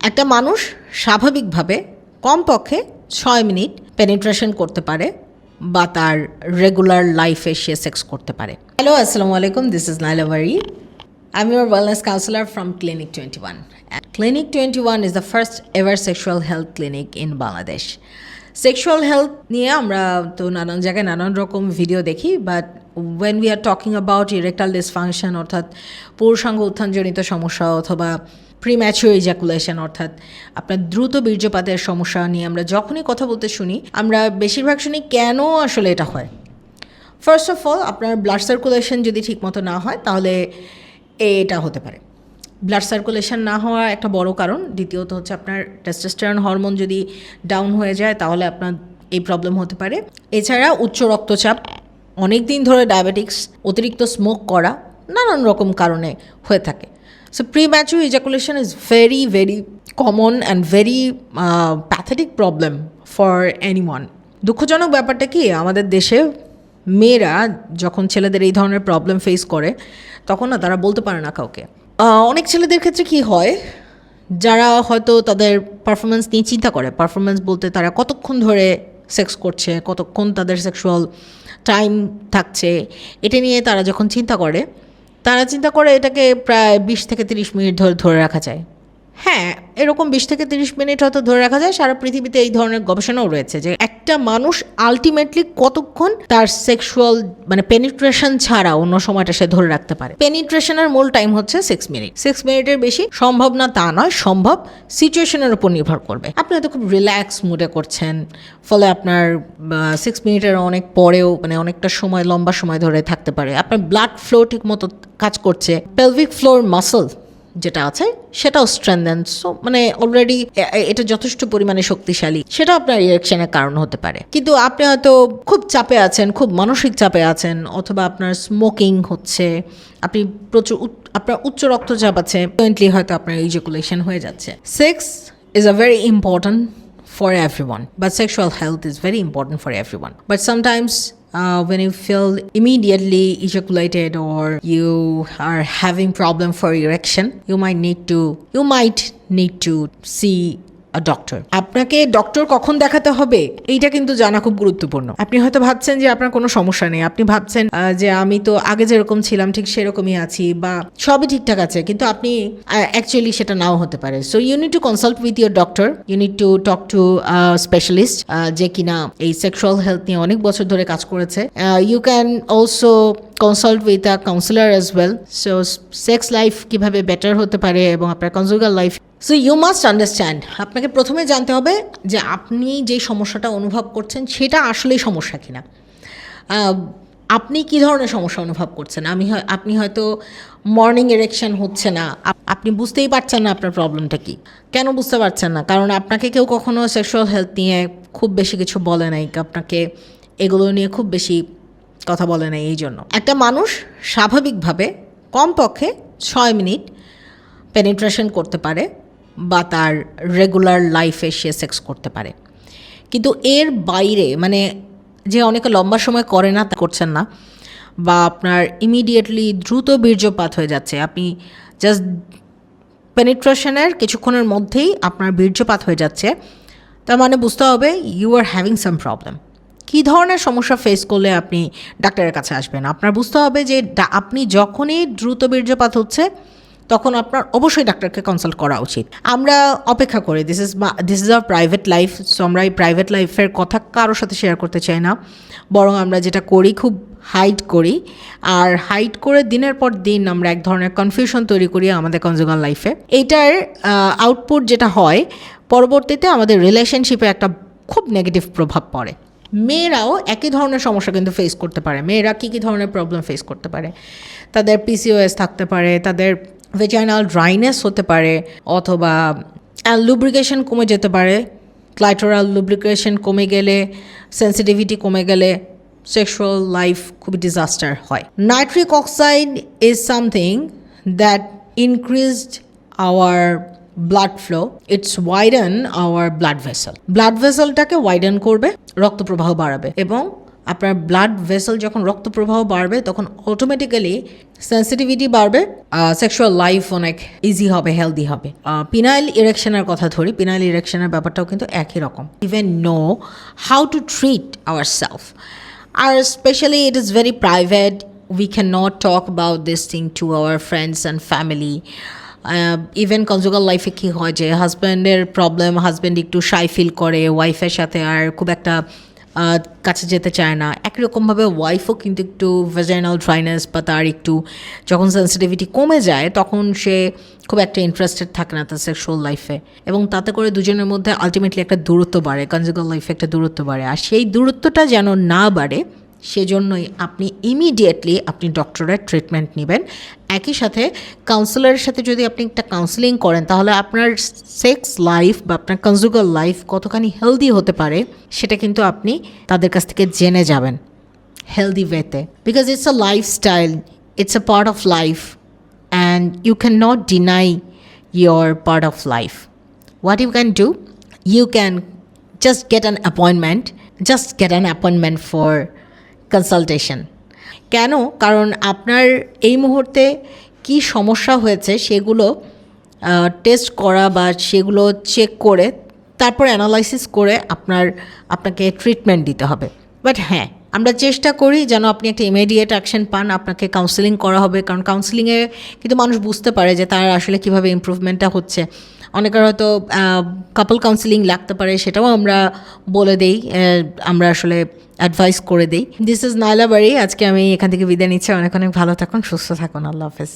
একটা মানুষ স্বাভাবিকভাবে কমপক্ষে ছয় মিনিট পেনিট্রেশন করতে পারে বা তার রেগুলার লাইফে সে সেক্স করতে পারে হ্যালো আসসালামু আলাইকুম দিস ইজ নাইলাভারি I'm wellness wellness counselor from Clinic 21. And Clinic 21 is the first ever sexual health clinic in Bangladesh. Sexual health নিয়ে আমরা তো নানান জায়গায় নানান রকম ভিডিও দেখি but when we are talking about erectile dysfunction অর্থাৎ পুরুষাঙ্গ উত্থানজনিত সমস্যা অথবা প্রিম্যাচুর ইজাকুলেশন অর্থাৎ আপনার দ্রুত বীর্যপাতের সমস্যা নিয়ে আমরা যখনই কথা বলতে শুনি, আমরা বেশিরভাগ শুনি, কেন আসলে এটা হয়? ফার্স্ট অফ অল আপনার ব্লাড সার্কুলেশন যদি ঠিকমতো না হয়, তাহলে এটা হতে পারে। ব্লাড সার্কুলেশন না হওয়া একটা বড় কারণ। দ্বিতীয়ত হচ্ছে আপনার টেস্টোস্টেরন হরমোন যদি ডাউন হয়ে যায়, তাহলে আপনার এই প্রবলেম হতে পারে। এছাড়া উচ্চ রক্তচাপ অনেক দিন ধরে ডায়াবেটিক্স অতিরিক্ত স্মোক করা নানান রকম কারণে হয়ে থাকে। So premature ejaculation is very very common and very pathetic problem for anyone দুঃখজনক ব্যাপারটা কি, আমাদের দেশে মেয়েরা যখন ছেলেদের এই ধরনের প্রবলেম ফেস করে, তখন না তারা বলতে পারে না কাউকে। অনেক ছেলেদের ক্ষেত্রে কি হয়, যারা হয়তো তাদের পারফরমেন্স নিয়ে চিন্তা করে পারফরমেন্স বলতে তারা কতক্ষণ ধরে সেক্স করছে, কতক্ষণ তাদের সেক্সুয়াল টাইম থাকছে, এটা নিয়ে তারা যখন চিন্তা করে, তারা চিন্তা করে এটাকে প্রায় বিশ থেকে তিরিশ মিনিট ধরে ধরে রাখা যায়। হ্যাঁ এরকম বিশ থেকে তিরিশ মিনিট হয়তো ধরে রাখা যায়। সারা পৃথিবীতে এই ধরনের গবেষণাও রয়েছে যে একটা মানুষ আলটিমেটলি কতক্ষণ তার সেক্সুয়াল মানে পেনিট্রেশন ছাড়া অন্য সময়টা সে ধরে রাখতে পারে। পেনিট্রেশনের মূল টাইম হচ্ছে সিক্স মিনিট সিক্স মিনিটের বেশি সম্ভব না তা নয়, সম্ভব সিচুয়েশনের উপর নির্ভর করবে। আপনি হয়তো খুব রিল্যাক্স মুডে করছেন, ফলে আপনার সিক্স মিনিটের অনেক পরেও মানে অনেকটা সময়, লম্বা সময় ধরে থাকতে পারে। আপনার ব্লাড ফ্লো ঠিক মতো কাজ করছে। পেলভিক ফ্লোর মাসল যেটা আছে, সেটাও স্ট্রেংথেন সো মানে অলরেডি এটা যথেষ্ট পরিমাণে শক্তিশালী। সেটা আপনার ইরেকশনের কারণ হতে পারে। কিন্তু আপনি হয়তো খুব চাপে আছেন, খুব মানসিক চাপে আছেন, অথবা আপনার স্মোকিং হচ্ছে, আপনি প্রচুর আপনার উচ্চ রক্তচাপ আছে ফ্লুয়েন্টলি হয়তো আপনার ইজেকুলেশন হয়ে যাচ্ছে। Sex is a very important for everyone, but sexual health is very important for everyone but sometimes uh, when you feel immediately ejaculated or you are having problem for erection you might need to you might need to see doctor. আপনাকে doctor কখন দেখাতে হবে, এইটা কিন্তু জানা খুব গুরুত্বপূর্ণ। আপনি হয়তো ভাবছেন যে আপনার কোনো সমস্যা নেই, আপনি ভাবছেন যে আমি তো আগে যেরকম ছিলাম, ঠিক সেরকমই আছি বা সবই ঠিকঠাক আছে, কিন্তু আপনি অ্যাকচুয়ালি সেটা নাও হতে পারে। So you need to consult with your doctor you need to talk to specialist যে কিনা এই সেক্সুয়াল হেলথ নিয়ে অনেক বছর ধরে কাজ করেছে। You can also consult with a counsellor as well so sex life কীভাবে বেটার হতে পারে এবং আপনার conjugal life so you must understand আপনাকে প্রথমে জানতে হবে যে আপনি যে সমস্যাটা অনুভব করছেন, সেটা আসলেই সমস্যা কিনা। আপনি কি ধরনের সমস্যা অনুভব করছেন? আমি আপনি হয়তো মর্নিং এরেকশন হচ্ছে না। আপনি বুঝতেই পারছেন না আপনার প্রবলেমটা কি। কেন বুঝতে পারছেন না? কারণ আপনাকে কেউ কখনো সেক্সুয়াল হেলথ নিয়ে খুব বেশি কিছু বলে নাই। আপনাকে এগুলো নিয়ে খুব বেশি কথা বলে নাই এই জন্য। একটা মানুষ স্বাভাবিকভাবে কমপক্ষে ছয় মিনিট পেনিট্রেশন করতে পারে বা তার রেগুলার লাইফে সে সেক্স করতে পারে। কিন্তু এর বাইরে মানে যে অনেকে লম্বা সময় করে না, তা করছেন না, বা আপনার ইমিডিয়েটলি দ্রুত বীর্যপাত হয়ে যাচ্ছে, আপনি জাস্ট পেনিট্রেশনের কিছুক্ষণের মধ্যেই আপনার বীর্যপাত হয়ে যাচ্ছে, তার মানে বুঝতে হবে you are having some problem কী ধরনের সমস্যা ফেস করলে আপনি ডাক্তারের কাছে আসবেন? আপনার বুঝতে হবে যে আপনি যখনই দ্রুত বীর্যপাত হচ্ছে, তখন আপনার অবশ্যই ডাক্তারকে কনসাল্ট করা উচিত। আমরা অপেক্ষা করি this is this is our private life so আমরা এই প্রাইভেট লাইফের কথা কারোর সাথে শেয়ার করতে চাই না। বরং আমরা যেটা করি, খুব হাইড করি। আর হাইড করে দিনের পর দিন আমরা এক ধরনের কনফিউশন তৈরি করি আমাদের কনজুগাল লাইফে এইটার আউটপুট যেটা হয়, পরবর্তীতে আমাদের রিলেশনশিপে একটা খুব নেগেটিভ প্রভাব পড়ে। মেয়েরাও একই ধরনের সমস্যা কিন্তু ফেস করতে পারে। মেয়েরা কী কী ধরনের প্রবলেম ফেস করতে পারে? তাদের পিসিওএস থাকতে পারে, তাদের ভেজাইনাল ড্রাইনেস হতে পারে, অথবা লুব্রিকেশন কমে যেতে পারে। ক্লাইটোরাল লুব্রিকেশন কমে গেলে সেন্সিটিভিটি কমে গেলে সেক্সুয়াল লাইফ খুবই ডিজাস্টার হয়। Nitric oxide is something that increased our blood flow it's widen our blood vessel blood ভেসেলটাকে widen করবে রক্ত প্রবাহ বাড়াবে এবং আপনার ব্লাড ভেসেল যখন রক্ত প্রবাহ বাড়বে, তখন অটোমেটিক্যালি সেন্সিটিভিটি বাড়বে সেক্সুয়াল লাইফ অনেক ইজি হবে হেলদি হবে। পিনাইল ইরেকশনের কথা ধরি পিনাইল ইরেকশনের ব্যাপারটাও কিন্তু একই রকম। Even know how to treat our self R specially it is very private we cannot talk about this thing to our friends and family even conjugal লাইফে কী হয় যে হাজব্যান্ডের প্রবলেম হাজব্যান্ড একটু শাই ফিল করে ওয়াইফের সাথে আর খুব একটা কাছে যেতে চায় না। একই রকমভাবে ওয়াইফও কিন্তু একটু ভেজাইনাল ড্রাইনেস বা তার একটু যখন সেন্সিটিভিটি কমে যায়, তখন সে খুব একটা ইন্টারেস্টেড থাকে না তার সেক্সুয়াল লাইফে এবং তাতে করে দুজনের মধ্যে আলটিমেটলি একটা দূরত্ব বাড়ে কনজুগাল লাইফে একটা দূরত্ব বাড়ে। আর সেই দূরত্বটা যেন না বাড়ে সেজন্যই আপনি ইমিডিয়েটলি আপনি ডক্টরের ট্রিটমেন্ট নেবেন। একই সাথে কাউন্সিলরের সাথে যদি আপনি একটা কাউন্সিলিং করেন, তাহলে আপনার সেক্স লাইফ বা আপনার কনজুগাল লাইফ কতখানি হেলদি হতে পারে, সেটা কিন্তু আপনি তাদের কাছ থেকে জেনে যাবেন হেলদি ওয়েতে because it's a lifestyle it's a part of life and you can not deny your part of life What you can do you can just get an appointment just get an appointment for consultation. কেন কারণ আপনার এই মুহূর্তে কি সমস্যা হয়েছে সেগুলো test করা বা সেগুলো চেক করে, তারপর অ্যানালাইসিস করে আপনার, আপনাকে ট্রিটমেন্ট দিতে হবে বাট হ্যাঁ আমরা চেষ্টা করি যেন আপনি একটা ইমিডিয়েট অ্যাকশন পান, আপনাকে কাউন্সেলিং করা হবে। কারণ কাউন্সেলিংয়ে কিন্তু মানুষ বুঝতে পারে যে তার আসলে কীভাবে ইম্প্রুভমেন্টটা হচ্ছে। অনেকের হয়তো কাপল কাউন্সেলিং লাগতে পারে সেটাও আমরা বলে দেই আমরা আসলে অ্যাডভাইস করে দিই। দিস ইজ নাইলাবাড়ি আজকে আমি এখান থেকে বিদায় নিচ্ছি। অনেক অনেক ভালো থাকুন, সুস্থ থাকুন। আল্লাহ হাফেজ।